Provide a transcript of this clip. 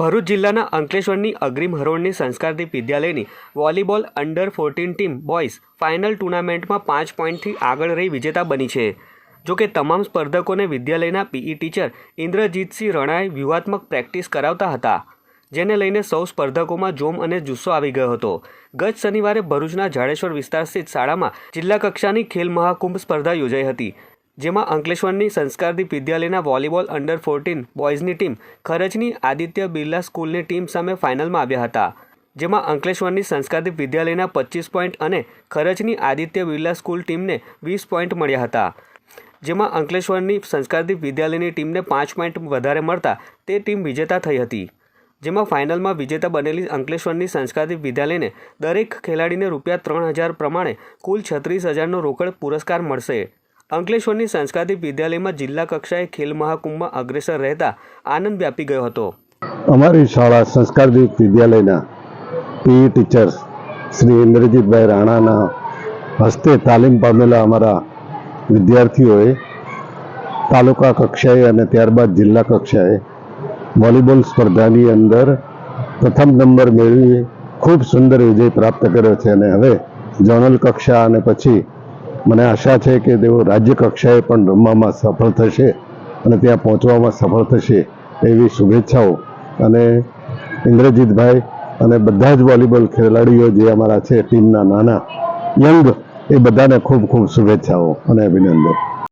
ભરૂચ જિલ્લાના અંકલેશ્વરની અગ્રીમ હરોળની Sanskardeep વિદ્યાલયની volleyball under fourteen team boys final ટુર્નામેન્ટમાં પાંચ પોઈન્ટથી આગળ રહી વિજેતા બની છે. જોકે તમામ સ્પર્ધકોને વિદ્યાલયના પીઈ ટીચર ઇન્દ્રજીતસિંહ રણાએ વ્યૂહાત્મક પ્રેક્ટિસ કરાવતા હતા, જેને લઈને સૌ સ્પર્ધકોમાં જોમ અને જુસ્સો આવી ગયો હતો. ગત શનિવારે ભરૂચના જાડેશ્વર વિસ્તાર સ્થિત શાળામાં જિલ્લા કક્ષાની ખેલ મહાકુંભ સ્પર્ધા યોજાઈ હતી. જેમાં અંકલેશ્વરની સંસ્કારદીપ વિદ્યાલયના વોલીબોલ અંડર ફોર્ટીન બોયઝની ટીમ ખરજની આદિત્ય બિરલા સ્કૂલની ટીમ સામે ફાઇનલમાં આવ્યા હતા. જેમાં અંકલેશ્વરની સંસ્કારદીપ વિદ્યાલયના પચીસ પોઈન્ટ અને ખરજની આદિત્ય બિરલા સ્કૂલ ટીમને વીસ પોઈન્ટ મળ્યા હતા. જેમાં અંકલેશ્વરની સંસ્કારદીપ વિદ્યાલયની ટીમને પાંચ પોઈન્ટ વધારે મળતા તે ટીમ વિજેતા થઈ હતી. જેમાં ફાઇનલમાં વિજેતા બનેલી અંકલેશ્વરની સંસ્કારદીપ વિદ્યાલયને દરેક ખેલાડીને રૂપિયા ત્રણ હજાર પ્રમાણે કુલ છત્રીસ હજારનો રોકડ પુરસ્કાર મળશે. અંકલેશ્વરની સંસ્કારદીપ વિદ્યાલયમાં જિલ્લા કક્ષાએ ખેલ મહાકુંભમાં અગ્રેસર રહેતા આનંદ વ્યાપી ગયો હતો. અમારી શાળા સંસ્કારદીપ વિદ્યાલયના પીઈ ટીચર્સ શ્રી ઇન્દ્રજીતભાઈ રાણાના હસ્તે તાલીમ પામેલા અમારા વિદ્યાર્થીઓએ તાલુકા કક્ષાએ અને ત્યારબાદ જિલ્લા કક્ષાએ વોલીબોલ સ્પર્ધાની અંદર પ્રથમ નંબર મેળવી ખૂબ સુંદર વિજય પ્રાપ્ત કર્યો છે અને હવે ઝોનલ કક્ષા અને પછી મને આશા છે કે તેઓ રાજ્ય કક્ષાએ પણ રમવામાં સફળ થશે અને ત્યાં પહોંચવામાં સફળ થશે એવી શુભેચ્છાઓ. અને ઇન્દ્રજીતભાઈ અને બધા જ વોલીબોલ ખેલાડીઓ જે અમારા છે, ટીમના નાના યંગ, એ બધાને ખૂબ ખૂબ શુભેચ્છાઓ અને અભિનંદન.